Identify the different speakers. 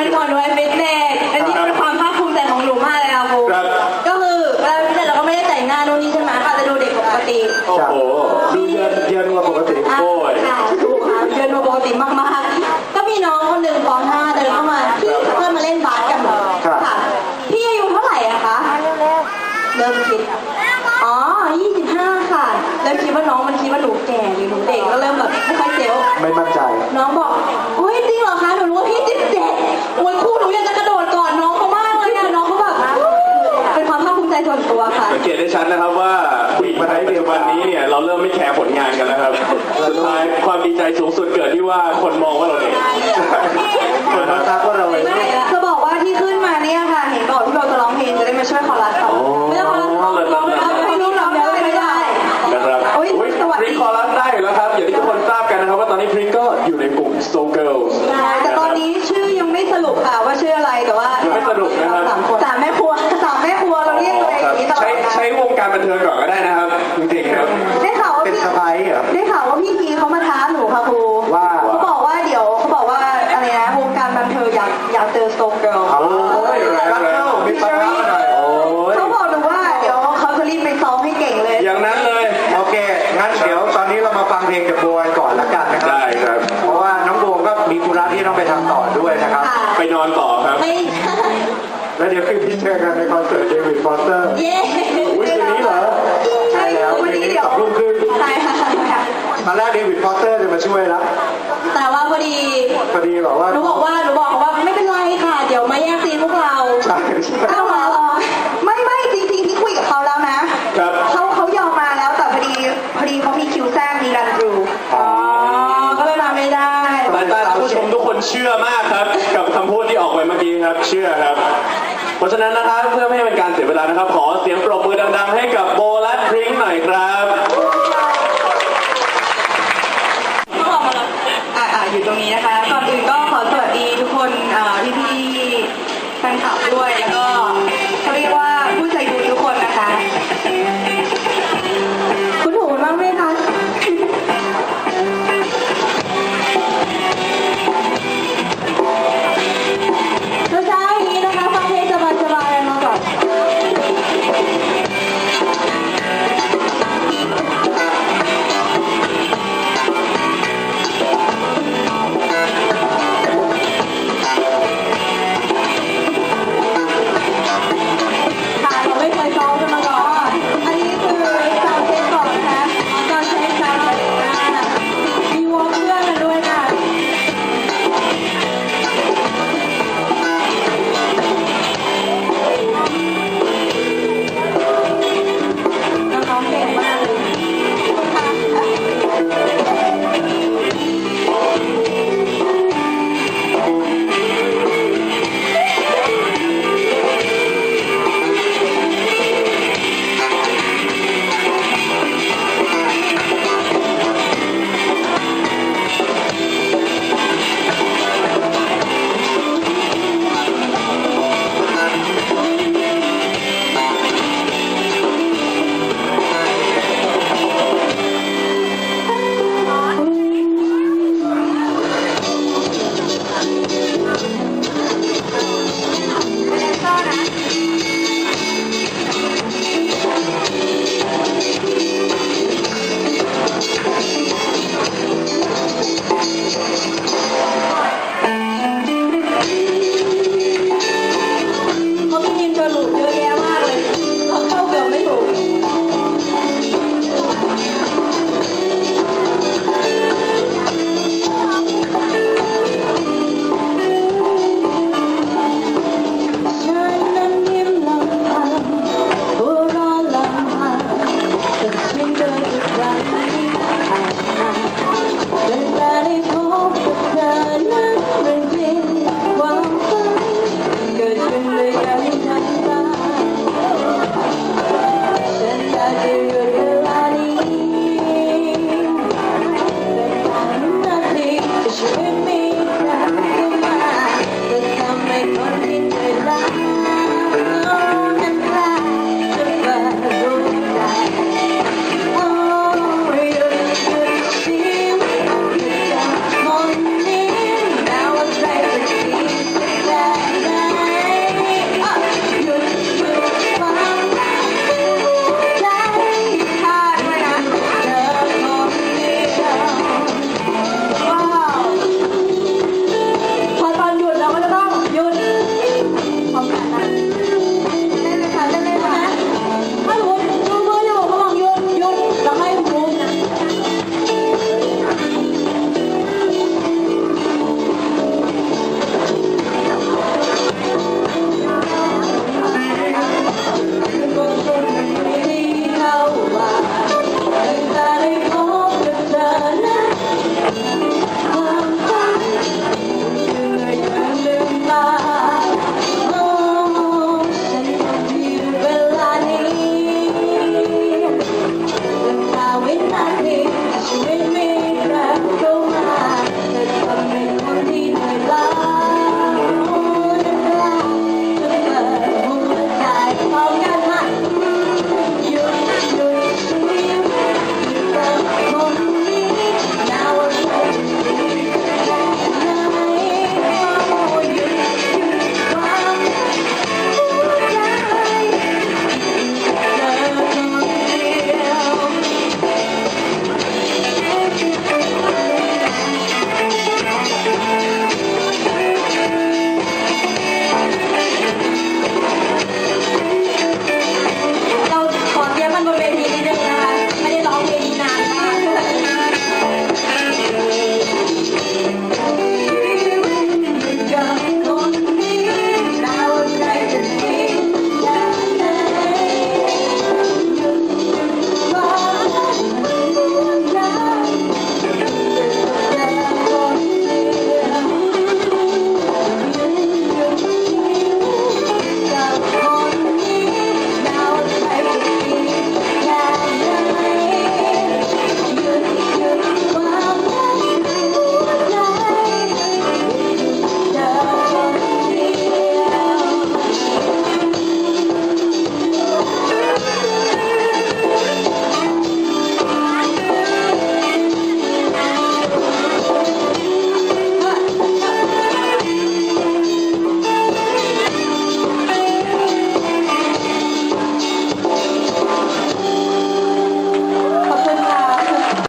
Speaker 1: วันก่อนหนูไปฟิตเนสอันนี้เป็นความภาคภูมิใจของหนูมากเลยค่ะครู
Speaker 2: ครับ
Speaker 1: ก็คือเวลาฟิตเนสเราก็ไม่ได้แต่งหน้านู่นนี่ใช่ไหมค่ะจะดูเด็กปกติ
Speaker 2: โอ้โห
Speaker 3: ดูเย็นเย็นกว่าปกติ
Speaker 1: อะ
Speaker 2: โอ้ย
Speaker 1: ค่ะถูกค่ะเดินมาปกติมากๆ ก็มีน้องคนหนึ่งป .5 เดินเข้ามาพี่เพื่อนมาเล่นบาสกันเหรอ
Speaker 3: ครับ
Speaker 1: ค่ะพี่อายุเท่าไหร่อะคะเริ่มคิดอ๋อ25 ค่ะ เริ่มคิดว่าน้องมันคิดว่าหนูแก่หรือหนูเด็กก็เริ่มแบบไม่ค่อยเซลล์
Speaker 3: ไม่มั่นใจ
Speaker 1: น้องบอก สูงสุ
Speaker 2: ดเกิดที่ว่าคนมองว่าเราเด็ก
Speaker 3: คนมาทักว่าเราอายุ
Speaker 1: ไม่จะบอกว่าที่ขึ้นมาเนี่ยค่ะ เห็นบอกที่เราจะร้องเพลงจะได้มาช่วยคอรัสค่ะไม่ต้องคอรัสร้องร้องร้องไม่รู้ร้องเดี๋ยวไม่ได้
Speaker 2: นะครับ
Speaker 1: โอ้ย
Speaker 2: อุ๊ย
Speaker 1: สวัส
Speaker 2: พ
Speaker 1: ดี
Speaker 2: ริงคอรัสได้อยู่แล้วครับอย่างที่ทุกคนทราบกันนะครับว่าตอนนี้พริงก็อยู่ในกลุ่ม So Girls
Speaker 1: แต่ตอนนี้ชื่อยังไม่สรุปค่ะว่าชื่ออะไรแต่ว่า
Speaker 2: ยังไม่สรุปนะครับ
Speaker 1: สามคนสามแม่ครัวสามแม่ครัวเราเรียกตัวเองอย่างนี้ตลอด
Speaker 2: ใช้
Speaker 1: เวลา
Speaker 2: ใช้วงการบันเทิงก่อนก็ได้นะครับจริงๆครับ
Speaker 1: ได้ข่าวว่า
Speaker 3: เป็น
Speaker 1: พี่
Speaker 3: สบายเหรอ
Speaker 1: ได้ข่าวว่าพี่พีเขามาท้า ไป
Speaker 3: ทำต่อด้วยนะครับ
Speaker 1: ค่ะ
Speaker 2: ไปนอนต่อครับ
Speaker 1: ไม่
Speaker 3: แล้วเดี๋ยวคือพี่เจอกันในคอนเสิร์ตเดวิดฟอสเตอร์
Speaker 1: เย้
Speaker 3: อุ้ยคืนนี้เหรอ ใช่แล้ว
Speaker 1: วัน
Speaker 3: คืน
Speaker 1: นี้
Speaker 3: นี้
Speaker 1: เดี๋ยว
Speaker 3: สองทุ่มครึ่ง
Speaker 1: ใช่ค่ะ
Speaker 3: ตอนแรกเดวิดฟอสเตอร์จะมาช่วยแล้ว
Speaker 1: แต่ว่าพอดี
Speaker 3: พอดีบอกว่า
Speaker 1: หนูบอกว่าหนูบอกเขาว่าไม่เป็นไรค่ะ เดี๋ยวมาแย่งซีนพวกเรา
Speaker 3: ใช่ใช่
Speaker 1: เอามา เชื่
Speaker 2: อมากครับ กับคำพูดที่ออกไปเมื่อกี้ครับ เชื่อครับ เพราะฉะนั้นนะครับเพื่อไม่ให้เป็นการเสียเวลานะครับ ขอเสียงปรบมือดังๆ ให้กับโบและพริ้งหน่อยครับ